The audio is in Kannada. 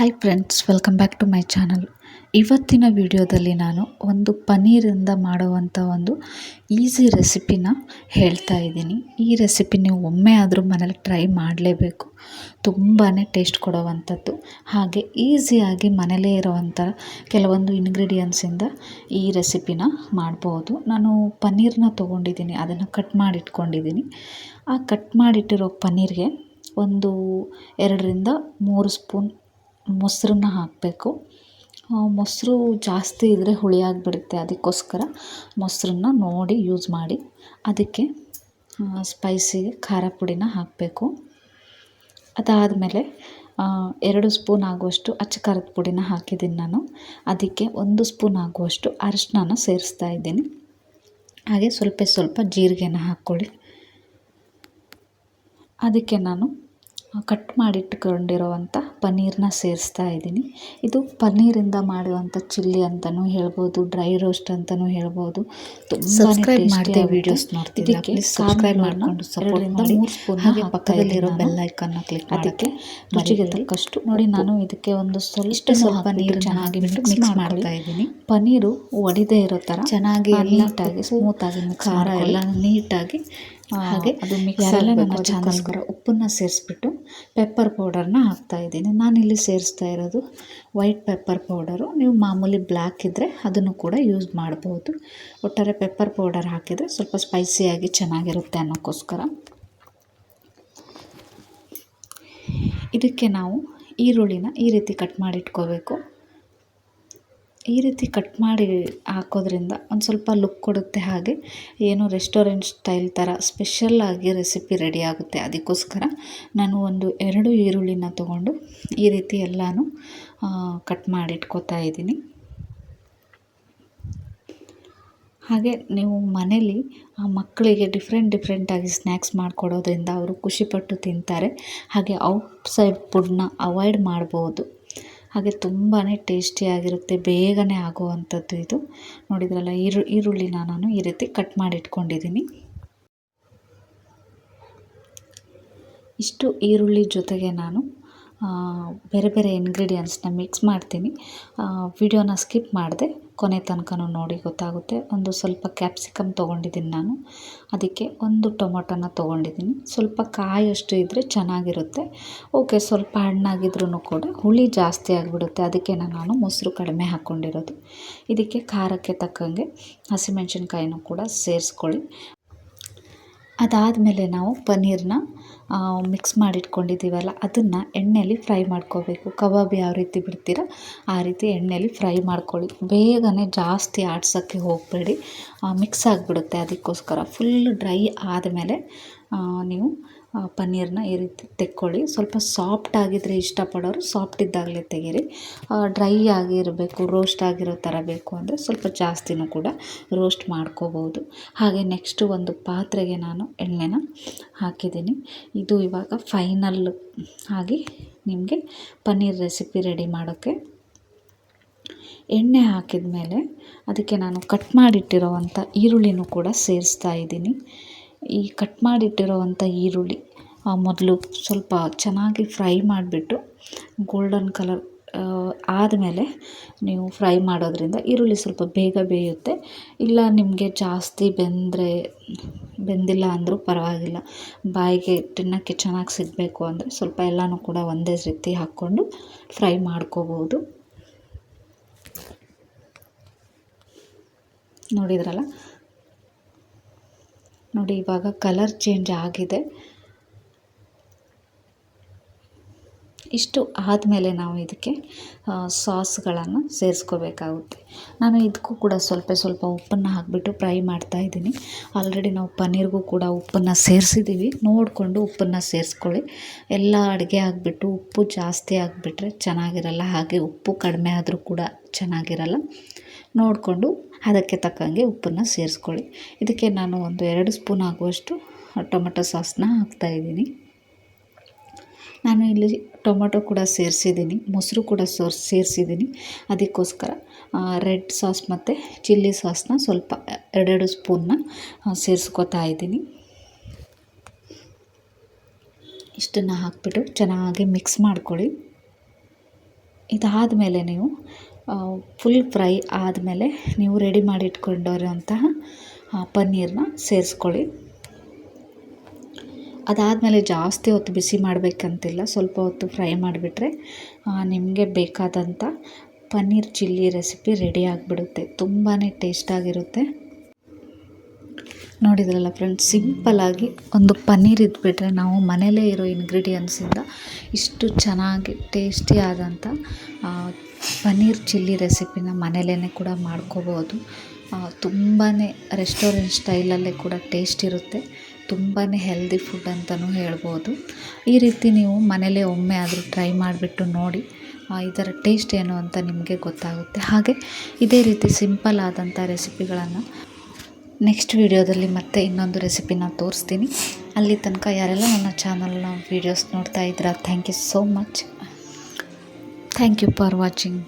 Hi friends welcome back to my channel ಇವತ್ತಿನ ವಿಡಿಯೋದಲ್ಲಿ ನಾನು ಒಂದು ಪನ್ನೀರಿಂದ ಮಾಡುವಂಥ ಒಂದು ಈಸಿ ರೆಸಿಪಿನ ಹೇಳ್ತಾ ಇದ್ದೀನಿ. ಈ ರೆಸಿಪಿ ನೀವು ಒಮ್ಮೆ ಆದರೂ ಮನೇಲಿ ಟ್ರೈ ಮಾಡಲೇಬೇಕು. ತುಂಬಾ ಟೇಸ್ಟ್ ಕೊಡುವಂಥದ್ದು. ಹಾಗೆ ಈಸಿಯಾಗಿ ಮನೇಲೇ ಇರೋವಂಥ ಕೆಲವೊಂದು ಇನ್ಗ್ರೀಡಿಯೆಂಟ್ಸಿಂದ ಈ ರೆಸಿಪಿನ ಮಾಡ್ಬೋದು. ನಾನು ಪನ್ನೀರನ್ನ ತೊಗೊಂಡಿದ್ದೀನಿ, ಅದನ್ನು ಕಟ್ ಮಾಡಿಟ್ಕೊಂಡಿದ್ದೀನಿ. ಆ ಕಟ್ ಮಾಡಿಟ್ಟಿರೋ ಪನ್ನೀರ್ಗೆ ಒಂದು ಎರಡರಿಂದ ಮೂರು ಸ್ಪೂನ್ ಮೊಸರನ್ನ ಹಾಕಬೇಕು. ಮೊಸರು ಜಾಸ್ತಿ ಇದ್ದರೆ ಹುಳಿ ಆಗಿಬಿಡುತ್ತೆ ಅದಕ್ಕೋಸ್ಕರ ಮೊಸರನ್ನ ನೋಡಿ ಯೂಸ್ ಮಾಡಿ. ಅದಕ್ಕೆ ಸ್ಪೈಸಿಗೆ ಖಾರ ಪುಡಿನ ಹಾಕಬೇಕು. ಅದಾದಮೇಲೆ ಎರಡು ಸ್ಪೂನ್ ಆಗುವಷ್ಟು ಅಚ್ಚ ಖಾರದ ಪುಡಿನ ಹಾಕಿದ್ದೀನಿ ನಾನು. ಅದಕ್ಕೆ ಒಂದು ಸ್ಪೂನ್ ಆಗುವಷ್ಟು ಅರಿಶಿನ ಸೇರಿಸ್ತಾ ಇದ್ದೀನಿ. ಹಾಗೆ ಸ್ವಲ್ಪ ಸ್ವಲ್ಪ ಜೀರಿಗೆನ ಹಾಕ್ಕೊಳ್ಳಿ. ಅದಕ್ಕೆ ನಾನು ಕಟ್ ಮಾಡಿಟ್ಕೊಂಡಿರುವಂಥ ಪನ್ನೀರನ್ನ ಸೇರಿಸ್ತಾ ಇದ್ದೀನಿ. ಇದು ಪನ್ನೀರಿಂದ ಮಾಡುವಂಥ ಚಿಲ್ಲಿ ಅಂತಲೂ ಹೇಳ್ಬೋದು ಡ್ರೈ ರೋಸ್ಟ್ ಅಂತಲೂ ಹೇಳ್ಬೋದು. ಸಬ್ಸ್ಕ್ರೈಬ್ ಮಾಡ್ತೀವಿ ವಿಡಿಯೋಸ್ ನೋಡ್ತಿದ್ದೀರಾ ಪ್ಲೀಸ್ ಸಬ್ಸ್ಕ್ರೈಬ್ ಮಾಡಿಕೊಂಡು ಸಪೋರ್ಟ್ ಮಾಡಿ. ಹಾಗೆ ಪಕ್ಕದಲ್ಲಿರೋ ಬೆಲ್ ಐಕನ್ನ ಕ್ಲಿಕ್ ಅದಕ್ಕೆ ರುಚಿಗೆ ತಕ್ಕಷ್ಟು. ನೋಡಿ ನಾನು ಇದಕ್ಕೆ ಒಂದು ಸ್ವಲ್ಪ ಸ್ವಲ್ಪ ನೀರು ಚೆನ್ನಾಗಿ ಮಿಕ್ಸ್ ಮಾಡ್ತಾ ಇದ್ದೀನಿ. ಪನ್ನೀರು ಒಡಿದೇ ಇರೋ ಥರ ಚೆನ್ನಾಗಿ ನೀಟಾಗಿ ಸ್ಮೂತಾಗಿ ಖಾರ ಎಲ್ಲ ನೀಟಾಗಿ ಹಾಗೆ ಅದು ಮಿಕ್ಸ್ ಅದಕ್ಕೋಸ್ಕರ. ಉಪ್ಪನ್ನು ಸೇರಿಸ್ಬಿಟ್ಟು ಪೆಪ್ಪರ್ ಪೌಡರ್ನ ಹಾಕ್ತಾಯಿದ್ದೀನಿ ನಾನಿಲ್ಲಿ ಸೇರಿಸ್ತಾ ಇರೋದು ವೈಟ್ ಪೆಪ್ಪರ್ ಪೌಡರು ನೀವು ಮಾಮೂಲಿ ಬ್ಲ್ಯಾಕ್ ಇದ್ದರೆ ಅದನ್ನು ಕೂಡ ಯೂಸ್ ಮಾಡ್ಬೋದು. ಒಟ್ಟಾರೆ ಪೆಪ್ಪರ್ ಪೌಡರ್ ಹಾಕಿದರೆ ಸ್ವಲ್ಪ ಸ್ಪೈಸಿಯಾಗಿ ಚೆನ್ನಾಗಿರುತ್ತೆ ಅನ್ನೋಕ್ಕೋಸ್ಕರ. ಇದಕ್ಕೆ ನಾವು ಈರುಳ್ಳಿನ ಈ ರೀತಿ ಕಟ್ ಮಾಡಿ ಇಟ್ಕೋಬೇಕು ಈ ರೀತಿ ಕಟ್ ಮಾಡಿ ಹಾಕೋದ್ರಿಂದ ಒಂದು ಸ್ವಲ್ಪ ಲುಕ್ ಕೊಡುತ್ತೆ ಹಾಗೆ. ಏನು ರೆಸ್ಟೋರೆಂಟ್ ಸ್ಟೈಲ್ ಥರ ಸ್ಪೆಷಲ್ಲಾಗಿ ರೆಸಿಪಿ ರೆಡಿ ಆಗುತ್ತೆ ಅದಕ್ಕೋಸ್ಕರ ನಾನು ಒಂದು ಎರಡು ಈರುಳ್ಳಿನ ತೊಗೊಂಡು ಈ ರೀತಿ ಎಲ್ಲನೂ ಕಟ್ ಮಾಡಿ ಇಟ್ಕೋತಾ ಇದ್ದೀನಿ. ಹಾಗೆ ನೀವು ಮನೇಲಿ ಮಕ್ಕಳಿಗೆ ಡಿಫ್ರೆಂಟ್ ಡಿಫ್ರೆಂಟಾಗಿ ಸ್ನ್ಯಾಕ್ಸ್ ಮಾಡಿಕೊಡೋದ್ರಿಂದ ಅವರು ಖುಷಿಪಟ್ಟು ತಿಂತಾರೆ. ಹಾಗೆ ಔಟ್ಸೈಡ್ ಫುಡ್ನ ಅವಾಯ್ಡ್ ಮಾಡ್ಬೋದು. ಹಾಗೆ ತುಂಬಾ ಟೇಸ್ಟಿಯಾಗಿರುತ್ತೆ ಬೇಗನೆ ಆಗುವಂಥದ್ದು ಇದು. ನೋಡಿದ್ರಲ್ಲ, ಈರು, ಈರುಳ್ಳಿನ ನಾನು ಈ ರೀತಿ ಕಟ್ ಮಾಡಿ ಇಟ್ಕೊಂಡಿದ್ದೀನಿ ಇಷ್ಟು ಈರುಳ್ಳಿ ಜೊತೆಗೆ ನಾನು ಬೇರೆ ಬೇರೆ ಇನ್ಗ್ರೀಡಿಯೆಂಟ್ಸ್ನ ಮಿಕ್ಸ್ ಮಾಡ್ತೀನಿ. ವಿಡಿಯೋನ ಸ್ಕಿಪ್ ಮಾಡಿದೆ, ಕೊನೆ ತನಕನೂ ನೋಡಿ ಗೊತ್ತಾಗುತ್ತೆ. ಒಂದು ಸ್ವಲ್ಪ ಕ್ಯಾಪ್ಸಿಕಮ್ ತೊಗೊಂಡಿದ್ದೀನಿ ನಾನು. ಅದಕ್ಕೆ ಒಂದು ಟೊಮೊಟೊನ ತೊಗೊಂಡಿದ್ದೀನಿ. ಸ್ವಲ್ಪ ಕಾಯಷ್ಟು ಇದ್ದರೆ ಚೆನ್ನಾಗಿರುತ್ತೆ. ಓಕೆ, ಸ್ವಲ್ಪ ಹಣ್ಣಾಗಿದ್ರೂ ಕೂಡ ಹುಳಿ ಜಾಸ್ತಿ ಆಗಿಬಿಡುತ್ತೆ. ಅದಕ್ಕೆ ನಾನು ಮೊಸರು ಕಡಿಮೆ ಹಾಕ್ಕೊಂಡಿರೋದು ಇದಕ್ಕೆ ಖಾರಕ್ಕೆ ತಕ್ಕಂಗೆ ಹಸಿಮೆಣ್ಸಿನ್ಕಾಯಿನೂ ಕೂಡ ಸೇರಿಸ್ಕೊಳ್ಳಿ. ಅದಾದಮೇಲೆ ನಾವು ಪನ್ನೀರನ್ನ ಮಿಕ್ಸ್ ಮಾಡಿಟ್ಕೊಂಡಿದ್ದೀವಲ್ಲ, ಅದನ್ನು ಎಣ್ಣೆಯಲ್ಲಿ ಫ್ರೈ ಮಾಡ್ಕೋಬೇಕು. ಕಬಾಬ್ ಯಾವ ರೀತಿ ಬಿಡ್ತೀರ ಆ ರೀತಿ ಎಣ್ಣೆಯಲ್ಲಿ ಫ್ರೈ ಮಾಡ್ಕೊಳ್ಳಿ. ಬೇಗನೆ ಜಾಸ್ತಿ ಆಡ್ಸೋಕ್ಕೆ ಹೋಗಬೇಡಿ. ಮಿಕ್ಸ್ ಆಗಿಬಿಡುತ್ತೆ ಅದಕ್ಕೋಸ್ಕರ. ಫುಲ್ ಡ್ರೈ ಆದಮೇಲೆ ನೀವು ಪನ್ನೀರನ್ನ ಈ ರೀತಿ ತೆಕ್ಕೊಳ್ಳಿ. ಸ್ವಲ್ಪ ಸಾಫ್ಟ್ ಆಗಿದ್ದರೆ ಇಷ್ಟಪಡೋರು ಸಾಫ್ಟ್ ಇದ್ದಾಗಲೇ ತೆಗೀರಿ. ಡ್ರೈ ಆಗಿರಬೇಕು ರೋಸ್ಟ್ ಆಗಿರೋ ಥರ ಬೇಕು ಅಂದರೆ ಸ್ವಲ್ಪ ಜಾಸ್ತಿನೂ ಕೂಡ ರೋಸ್ಟ್ ಮಾಡ್ಕೋಬೋದು ಹಾಗೆ ನೆಕ್ಸ್ಟು ಒಂದು ಪಾತ್ರೆಗೆ ನಾನು ಎಣ್ಣೆನ ಹಾಕಿದ್ದೀನಿ. ಇದು ಇವಾಗ ಫೈನಲ್ ಆಗಿ ನಿಮಗೆ ಪನ್ನೀರ್ ರೆಸಿಪಿ ರೆಡಿ ಮಾಡೋಕ್ಕೆ. ಎಣ್ಣೆ ಹಾಕಿದ ಮೇಲೆ ಅದಕ್ಕೆ ನಾನು ಕಟ್ ಮಾಡಿಟ್ಟಿರೋವಂಥ ಈರುಳ್ಳಿನೂ ಕೂಡ ಸೇರಿಸ್ತಾ ಇದ್ದೀನಿ. ಈ ಕಟ್ ಮಾಡಿಟ್ಟಿರುವಂಥ ಈರುಳ್ಳಿ ಮೊದಲು ಸ್ವಲ್ಪ ಚೆನ್ನಾಗಿ ಫ್ರೈ ಮಾಡಿಬಿಟ್ಟು ಗೋಲ್ಡನ್ ಕಲರ್ ಆದಮೇಲೆ ನೀವು ಫ್ರೈ ಮಾಡೋದರಿಂದ ಈರುಳ್ಳಿ ಸ್ವಲ್ಪ ಬೇಗ ಬೇಯುತ್ತೆ. ಇಲ್ಲ ನಿಮಗೆ ಜಾಸ್ತಿ ಬೆಂದರೆ, ಬೆಂದಿಲ್ಲ ಅಂದರೂ ಪರವಾಗಿಲ್ಲ. ಬಾಯಿಗೆ ತಿನ್ನೋಕ್ಕೆ ಚೆನ್ನಾಗಿ ಸಿಗಬೇಕು ಅಂದರೆ ಸ್ವಲ್ಪ ಎಲ್ಲನೂ ಕೂಡ ಒಂದೇ ರೀತಿ ಹಾಕ್ಕೊಂಡು ಫ್ರೈ ಮಾಡ್ಕೋಬೋದು. ನೋಡಿದ್ರಲ್ಲ? ನೋಡಿ, ಇವಾಗ ಕಲರ್ ಚೇಂಜ್ ಆಗಿದೆ. ಇಷ್ಟು ಆದಮೇಲೆ ನಾವು ಇದಕ್ಕೆ ಸಾಸ್ಗಳನ್ನು ಸೇರಿಸ್ಕೋಬೇಕಾಗುತ್ತೆ. ನಾನು ಇದಕ್ಕೂ ಕೂಡ ಸ್ವಲ್ಪ ಸ್ವಲ್ಪ ಉಪ್ಪನ್ನು ಹಾಕಿಬಿಟ್ಟು ಫ್ರೈ ಮಾಡ್ತಾ ಇದ್ದೀನಿ. ಆಲ್ರೆಡಿ ನಾವು ಪನ್ನೀರ್ಗೂ ಕೂಡ ಉಪ್ಪನ್ನು ಸೇರಿಸಿದ್ದೀವಿ. ನೋಡಿಕೊಂಡು ಉಪ್ಪನ್ನು ಸೇರಿಸ್ಕೊಳ್ಳಿ. ಎಲ್ಲ ಅಡುಗೆ ಆಗಿಬಿಟ್ಟು ಉಪ್ಪು ಜಾಸ್ತಿ ಆಗಿಬಿಟ್ರೆ ಚೆನ್ನಾಗಿರಲ್ಲ. ಹಾಗೆ ಉಪ್ಪು ಕಡಿಮೆ ಆದರೂ ಕೂಡ ಚೆನ್ನಾಗಿರಲ್ಲ. ನೋಡಿಕೊಂಡು ಅದಕ್ಕೆ ತಕ್ಕಂಗೆ ಉಪ್ಪನ್ನು ಸೇರಿಸ್ಕೊಳ್ಳಿ. ಇದಕ್ಕೆ ನಾನು ಒಂದು ಎರಡು ಸ್ಪೂನ್ ಆಗುವಷ್ಟು ಟೊಮೆಟೊ ಸಾಸನ್ನ ಹಾಕ್ತಾಯಿದ್ದೀನಿ ನಾನು ಇಲ್ಲಿ ಟೊಮೊಟೊ ಕೂಡ ಸೇರಿಸಿದ್ದೀನಿ, ಮೊಸರು ಕೂಡ ಸೋರ್, ಸೇರಿಸಿದ್ದೀನಿ. ಅದಕ್ಕೋಸ್ಕರ ರೆಡ್ ಸಾಸ್ ಮತ್ತು ಚಿಲ್ಲಿ ಸಾಸನ್ನ ಸ್ವಲ್ಪ ಎರಡೆರಡು ಸ್ಪೂನ್ನ ಸೇರಿಸ್ಕೊತಾ ಇದ್ದೀನಿ. ಇಷ್ಟನ್ನು ಹಾಕ್ಬಿಟ್ಟು ಚೆನ್ನಾಗಿ ಮಿಕ್ಸ್ ಮಾಡ್ಕೊಳ್ಳಿ. ಇದಾದ ಮೇಲೆ ನೀವು ಫುಲ್ ಫ್ರೈ ಆದಮೇಲೆ ನೀವು ರೆಡಿ ಮಾಡಿ ಇಟ್ಕೊಂಡಿರೋಂತಹ ಪನ್ನೀರನ್ನ ಸೇರಿಸ್ಕೊಳ್ಳಿ. ಅದಾದಮೇಲೆ ಜಾಸ್ತಿ ಹೊತ್ತು ಬಿಸಿ ಮಾಡಬೇಕಂತಿಲ್ಲ, ಸ್ವಲ್ಪ ಹೊತ್ತು ಫ್ರೈ ಮಾಡಿಬಿಟ್ರೆ ನಿಮಗೆ ಬೇಕಾದಂಥ ಪನ್ನೀರ್ ಚಿಲ್ಲಿ ರೆಸಿಪಿ ರೆಡಿ ಆಗಿಬಿಡುತ್ತೆ. ತುಂಬಾ ಟೇಸ್ಟಾಗಿರುತ್ತೆ ನೋಡಿದ್ರಲ್ಲ ಫ್ರೆಂಡ್ಸ್ ಸಿಂಪಲ್ಲಾಗಿ ಒಂದು ಪನ್ನೀರ್ ಇದ್ಬಿಟ್ರೆ ನಾವು ಮನೇಲೇ ಇರೋ ಇಂಗ್ರೀಡಿಯೆಂಟ್ಸಿಂದ ಇಷ್ಟು ಚೆನ್ನಾಗಿ ಟೇಸ್ಟಿ ಆದಂಥ ಪನ್ನೀರ್ ಚಿಲ್ಲಿ ರೆಸಿಪಿನ ಮನೇಲೇ ಕೂಡ ಮಾಡ್ಕೋಬೋದು. ತುಂಬಾ ರೆಸ್ಟೋರೆಂಟ್ ಸ್ಟೈಲಲ್ಲೇ ಕೂಡ ಟೇಸ್ಟ್ ಇರುತ್ತೆ. ತುಂಬಾ ಹೆಲ್ದಿ ಫುಡ್ ಅಂತಲೂ ಹೇಳ್ಬೋದು. ಈ ರೀತಿ ನೀವು ಮನೇಲೇ ಒಮ್ಮೆ ಆದರೂ ಟ್ರೈ ಮಾಡಿಬಿಟ್ಟು ನೋಡಿ ಇದರ ಟೇಸ್ಟ್ ಏನು ಅಂತ ನಿಮಗೆ ಗೊತ್ತಾಗುತ್ತೆ. ಹಾಗೆ ಇದೇ ರೀತಿ ಸಿಂಪಲ್ ಆದಂಥ ರೆಸಿಪಿಗಳನ್ನು ನೆಕ್ಸ್ಟ್ ವೀಡಿಯೋದಲ್ಲಿ ಮತ್ತೆ ಇನ್ನೊಂದು ರೆಸಿಪಿನ ತೋರಿಸ್ತೀನಿ. ಅಲ್ಲಿ ತನಕ ಯಾರೆಲ್ಲ ನನ್ನ ಚಾನಲ್ನ ವೀಡಿಯೋಸ್ ನೋಡ್ತಾ ಇದ್ದೀರಾ thank you so much thank you for watching